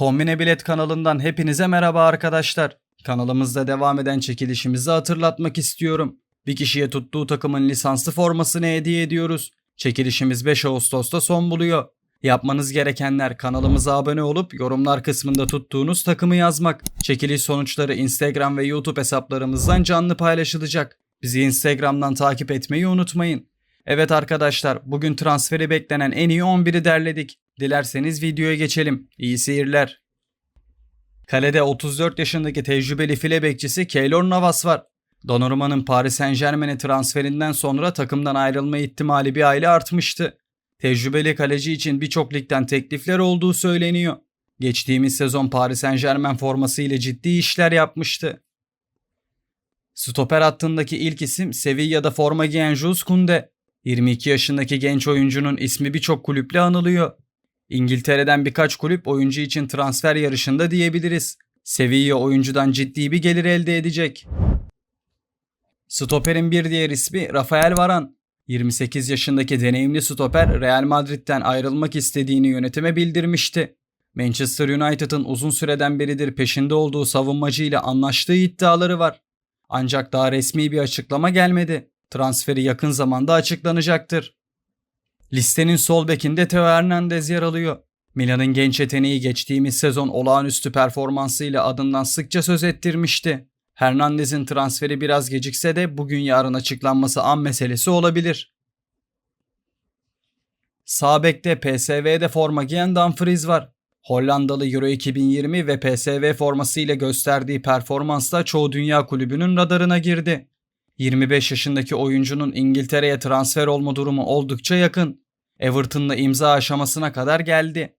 Kombine Bilet kanalından hepinize merhaba arkadaşlar. Kanalımızda devam eden çekilişimizi hatırlatmak istiyorum. Bir kişiye tuttuğu takımın lisanslı formasını hediye ediyoruz. Çekilişimiz 5 Ağustos'ta son buluyor. Yapmanız gerekenler kanalımıza abone olup yorumlar kısmında tuttuğunuz takımı yazmak. Çekiliş sonuçları Instagram ve YouTube hesaplarımızdan canlı paylaşılacak. Bizi Instagram'dan takip etmeyi unutmayın. Evet arkadaşlar bugün transferi beklenen en iyi 11'i derledik. Dilerseniz videoya geçelim. İyi seyirler. Kalede 34 yaşındaki tecrübeli file bekçisi Keylor Navas var. Donnarumma'nın Paris Saint Germain'e transferinden sonra takımdan ayrılma ihtimali bir aile artmıştı. Tecrübeli kaleci için birçok ligden teklifler olduğu söyleniyor. Geçtiğimiz sezon Paris Saint Germain forması ile ciddi işler yapmıştı. Stoper hattındaki ilk isim Sevilla'da forma giyen Jules Koundé. 22 yaşındaki genç oyuncunun ismi birçok kulüple anılıyor. İngiltere'den birkaç kulüp oyuncu için transfer yarışında diyebiliriz. Sevilla oyuncudan ciddi bir gelir elde edecek. Stoper'in bir diğer ismi Rafael Varane. 28 yaşındaki deneyimli stoper Real Madrid'den ayrılmak istediğini yönetime bildirmişti. Manchester United'ın uzun süreden beridir peşinde olduğu savunmacı ile anlaştığı iddiaları var. Ancak daha resmi bir açıklama gelmedi. Transferi yakın zamanda açıklanacaktır. Listenin sol bekinde Theo Hernandez yer alıyor. Milan'ın genç yeteneği geçtiğimiz sezon olağanüstü performansıyla adından sıkça söz ettirmişti. Hernandez'in transferi biraz gecikse de bugün yarın açıklanması an meselesi olabilir. Sağ bekte PSV'de forma giyen Dumfries var. Hollandalı Euro 2020 ve PSV formasıyla gösterdiği performansla çoğu dünya kulübünün radarına girdi. 25 yaşındaki oyuncunun İngiltere'ye transfer olma durumu oldukça yakın. Everton'la imza aşamasına kadar geldi.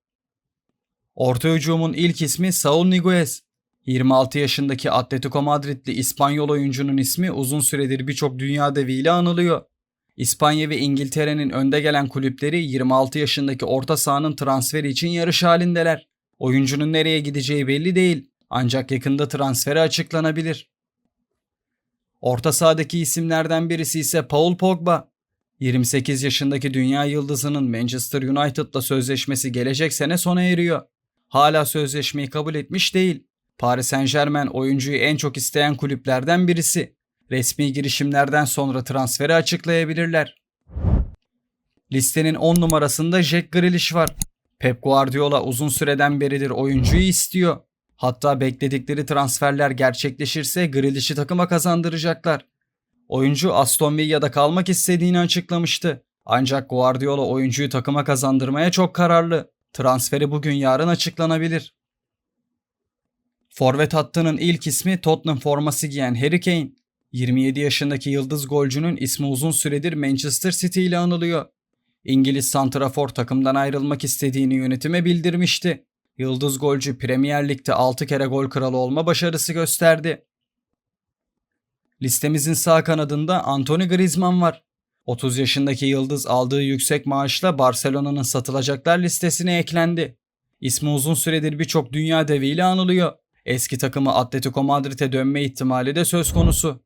Orta hücumun ilk ismi Saul Niguez. 26 yaşındaki Atletico Madridli İspanyol oyuncunun ismi uzun süredir birçok dünya deviyle anılıyor. İspanya ve İngiltere'nin önde gelen kulüpleri 26 yaşındaki orta sahanın transferi için yarış halindeler. Oyuncunun nereye gideceği belli değil ancak yakında transferi açıklanabilir. Orta sahadaki isimlerden birisi ise Paul Pogba. 28 yaşındaki dünya yıldızının Manchester United'la sözleşmesi gelecek sene sona eriyor. Hala sözleşmeyi kabul etmiş değil. Paris Saint Germain oyuncuyu en çok isteyen kulüplerden birisi. Resmi girişimlerden sonra transferi açıklayabilirler. Listenin 10 numarasında Jack Grealish var. Pep Guardiola uzun süreden beridir oyuncuyu istiyor. Hatta bekledikleri transferler gerçekleşirse Grealish'i takıma kazandıracaklar. Oyuncu Aston Villa'da kalmak istediğini açıklamıştı. Ancak Guardiola oyuncuyu takıma kazandırmaya çok kararlı. Transferi bugün yarın açıklanabilir. Forvet hattının ilk ismi Tottenham forması giyen Harry Kane. 27 yaşındaki yıldız golcünün ismi uzun süredir Manchester City ile anılıyor. İngiliz santrafor takımdan ayrılmak istediğini yönetime bildirmişti. Yıldız golcü Premier Lig'de 6 kere gol kralı olma başarısı gösterdi. Listemizin sağ kanadında Anthony Griezmann var. 30 yaşındaki yıldız aldığı yüksek maaşla Barcelona'nın satılacaklar listesine eklendi. İsmi uzun süredir birçok dünya deviyle anılıyor. Eski takımı Atletico Madrid'e dönme ihtimali de söz konusu.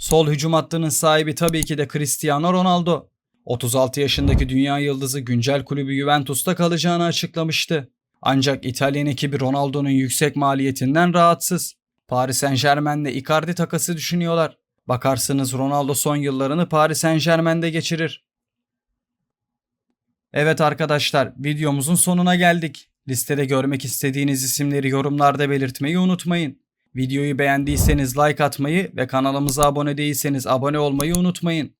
Sol hücum hattının sahibi tabii ki de Cristiano Ronaldo. 36 yaşındaki dünya yıldızı güncel kulübü Juventus'ta kalacağını açıklamıştı. Ancak İtalyan ekibi Ronaldo'nun yüksek maliyetinden rahatsız. Paris Saint Germain'le Icardi takası düşünüyorlar. Bakarsınız Ronaldo son yıllarını Paris Saint Germain'de geçirir. Evet arkadaşlar videomuzun sonuna geldik. Listede görmek istediğiniz isimleri yorumlarda belirtmeyi unutmayın. Videoyu beğendiyseniz like atmayı ve kanalımıza abone değilseniz abone olmayı unutmayın.